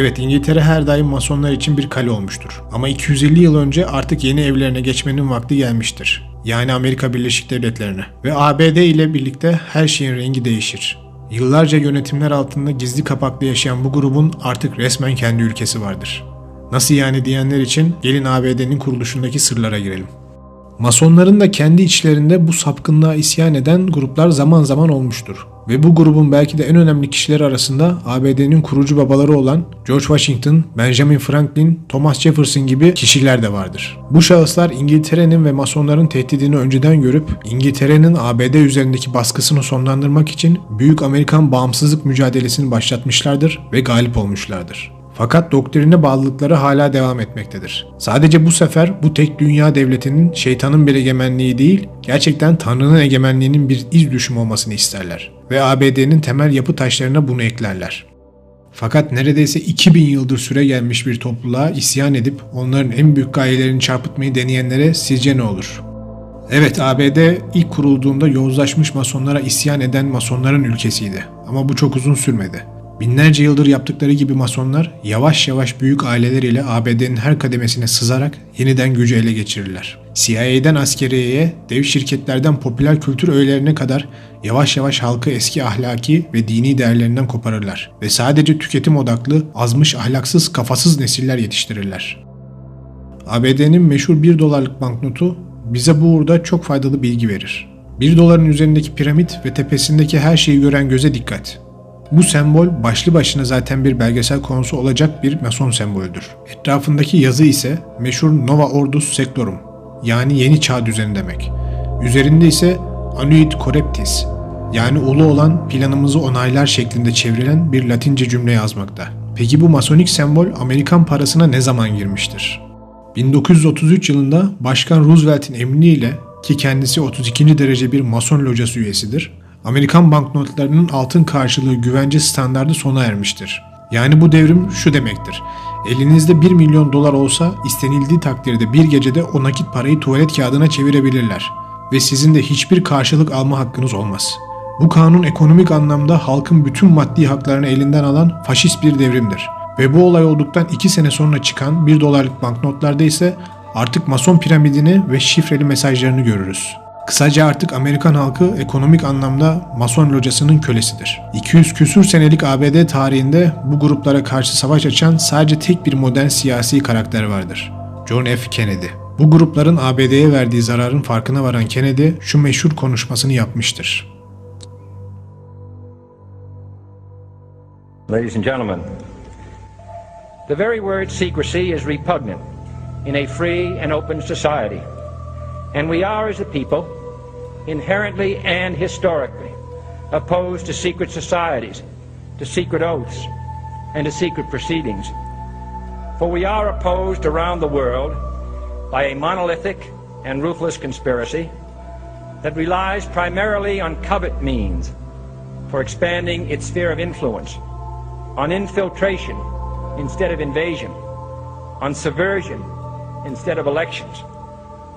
Evet İngiltere her daim masonlar için bir kale olmuştur. Ama 250 yıl önce artık yeni evlerine geçmenin vakti gelmiştir. Yani Amerika Birleşik Devletleri'ne. Ve ABD ile birlikte her şeyin rengi değişir. Yıllarca yönetimler altında gizli kapaklı yaşayan bu grubun artık resmen kendi ülkesi vardır. Nasıl yani diyenler için gelin ABD'nin kuruluşundaki sırlara girelim. Masonların da kendi içlerinde bu sapkınlığa isyan eden gruplar zaman zaman olmuştur. Ve bu grubun belki de en önemli kişileri arasında ABD'nin kurucu babaları olan George Washington, Benjamin Franklin, Thomas Jefferson gibi kişiler de vardır. Bu şahıslar İngiltere'nin ve Masonların tehdidini önceden görüp İngiltere'nin ABD üzerindeki baskısını sonlandırmak için Büyük Amerikan bağımsızlık mücadelesini başlatmışlardır ve galip olmuşlardır. Fakat doktrine bağlılıkları hala devam etmektedir. Sadece bu sefer bu tek dünya devletinin şeytanın bir egemenliği değil, gerçekten Tanrı'nın egemenliğinin bir iz düşümü olmasını isterler. Ve ABD'nin temel yapı taşlarına bunu eklerler. Fakat neredeyse 2000 yıldır süre gelmiş bir topluluğa isyan edip onların en büyük gayelerini çarpıtmayı deneyenlere sizce ne olur? Evet ABD ilk kurulduğunda yozlaşmış masonlara isyan eden masonların ülkesiydi. Ama bu çok uzun sürmedi. Binlerce yıldır yaptıkları gibi masonlar yavaş yavaş büyük aileler ile ABD'nin her kademesine sızarak yeniden gücü ele geçirirler. CIA'den askeriyeye, dev şirketlerden popüler kültür öğelerine kadar yavaş yavaş halkı eski ahlaki ve dini değerlerinden koparırlar ve sadece tüketim odaklı, azmış ahlaksız, kafasız nesiller yetiştirirler. ABD'nin meşhur 1 dolarlık banknotu bize bu uğurda çok faydalı bilgi verir. 1 doların üzerindeki piramit ve tepesindeki her şeyi gören göze dikkat. Bu sembol başlı başına zaten bir belgesel konusu olacak bir mason sembolüdür. Etrafındaki yazı ise meşhur Nova Ordus Seclorum yani yeni çağ düzeni demek. Üzerinde ise Annuit Correptis yani ulu olan planımızı onaylar şeklinde çevrilen bir Latince cümle yazmakta. Peki bu masonik sembol Amerikan parasına ne zaman girmiştir? 1933 yılında Başkan Roosevelt'in emriyle ki kendisi 32. derece bir mason locası üyesidir, Amerikan banknotlarının altın karşılığı güvence standardı sona ermiştir. Yani bu devrim şu demektir. Elinizde 1 milyon dolar olsa istenildiği takdirde bir gecede o nakit parayı tuvalet kağıdına çevirebilirler ve sizin de hiçbir karşılık alma hakkınız olmaz. Bu kanun ekonomik anlamda halkın bütün maddi haklarını elinden alan faşist bir devrimdir. Ve bu olay olduktan 2 sene sonra çıkan 1 dolarlık banknotlarda ise artık mason piramidini ve şifreli mesajlarını görürüz. Kısaca artık Amerikan halkı ekonomik anlamda Mason locasının kölesidir. 200 küsür senelik ABD tarihinde bu gruplara karşı savaş açan sadece tek bir modern siyasi karakter vardır. John F. Kennedy. Bu grupların ABD'ye verdiği zararın farkına varan Kennedy şu meşhur konuşmasını yapmıştır. Ladies and gentlemen, the very word secrecy is repugnant in a free and open society. And we are, as a people, inherently and historically opposed to secret societies, to secret oaths, and to secret proceedings. For we are opposed around the world by a monolithic and ruthless conspiracy that relies primarily on covert means for expanding its sphere of influence, on infiltration instead of invasion, on subversion instead of elections,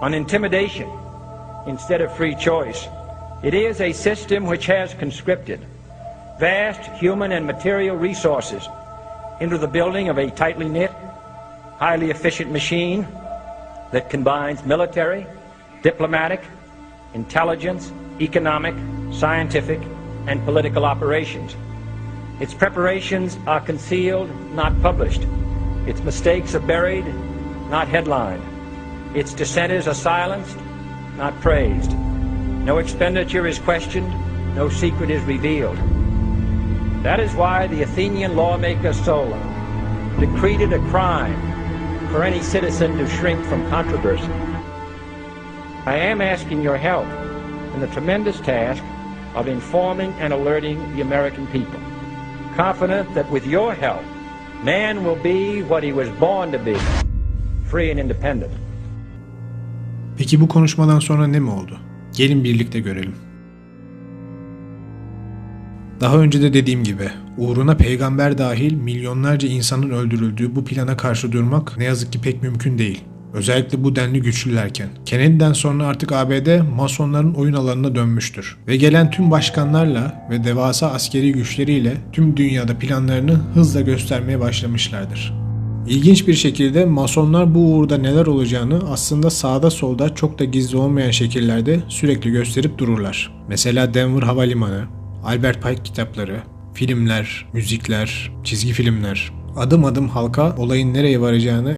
on intimidation instead of free choice. It is a system which has conscripted vast human and material resources into the building of a tightly knit, highly efficient machine that combines military, diplomatic, intelligence, economic, scientific, and political operations. Its preparations are concealed, not published. Its mistakes are buried, not headlined. Its dissenters are silenced, not praised. No expenditure is questioned, no secret is revealed. That is why the Athenian lawmaker Solon decreed it a crime for any citizen to shrink from controversy. I am asking your help in the tremendous task of informing and alerting the American people, confident that with your help, man will be what he was born to be, free and independent. Peki bu konuşmadan sonra ne mi oldu? Gelin birlikte görelim. Daha önce de dediğim gibi uğruna peygamber dahil milyonlarca insanın öldürüldüğü bu plana karşı durmak ne yazık ki pek mümkün değil. Özellikle bu denli güçlülerken. Kennedy'den sonra artık ABD masonların oyun alanına dönmüştür. Ve gelen tüm başkanlarla ve devasa askeri güçleriyle tüm dünyada planlarını hızla göstermeye başlamışlardır. İlginç bir şekilde masonlar bu uğurda neler olacağını aslında sağda solda çok da gizli olmayan şekillerde sürekli gösterip dururlar. Mesela Denver Havalimanı, Albert Pike kitapları, filmler, müzikler, çizgi filmler. Adım adım halka olayın nereye varacağını